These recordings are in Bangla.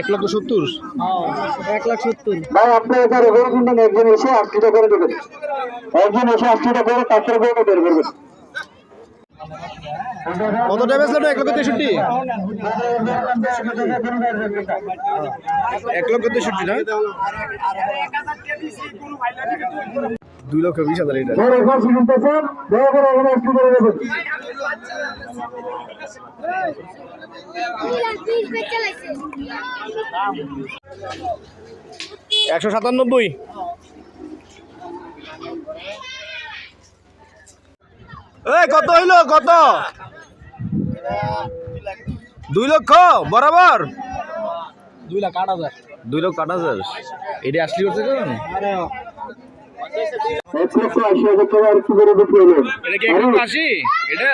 এক লক্ষ সত্তর। এক লাখ সত্তর। ভাই আপনি এবার এগারো ঘণ্টা একজন এসে আশিটা করে দেবেন। একজন এসে আশিটা করে তারপরে করে বের করবেন। কত টাকা বেচলেন এক লক্ষ তেষট্টি। এক লক্ষ তেষট্টি না? দুই লক্ষ বিশ হাজার এটা একশো সাতানব্বই। এই কত হইল? কত? দুই লক্ষ? বরাবর? দুই লাখ আট হাজার। দুই লক্ষ আট হাজার। এটা আসলি করছে কেন এক লক্ষ আশি হাজার টাকা আর একটু করে বিক্রি হলো এটা কি এক আশি এটা?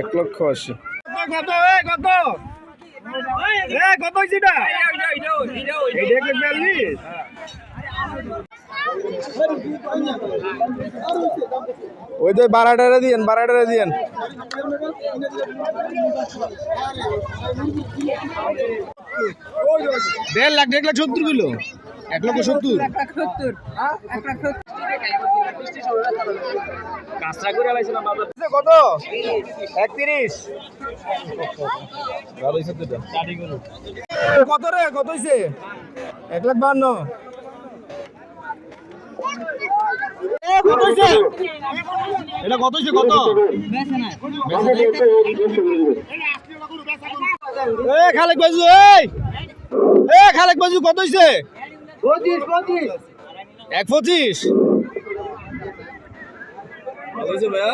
এক লক্ষ আশি। কত? এ কত? কত হইছে এক লক্ষ বিয়াল্লিশ ওই তো বারাটারে দিয়েন বারাটারে দিয়েন। দেড় লাখ দেড় লাখ সত্তর কিলো? এক লক্ষ সত্তর? সত্তর। কত? একত্রিশ। কত রে? কত হইছে? এক লাখ বান্ন কত হইছে? এটা কত হইছে কত? খালেক বাজু এই! এ খালেক বাজু কত হইছে? এক পঁচিশ। ভাইয়া?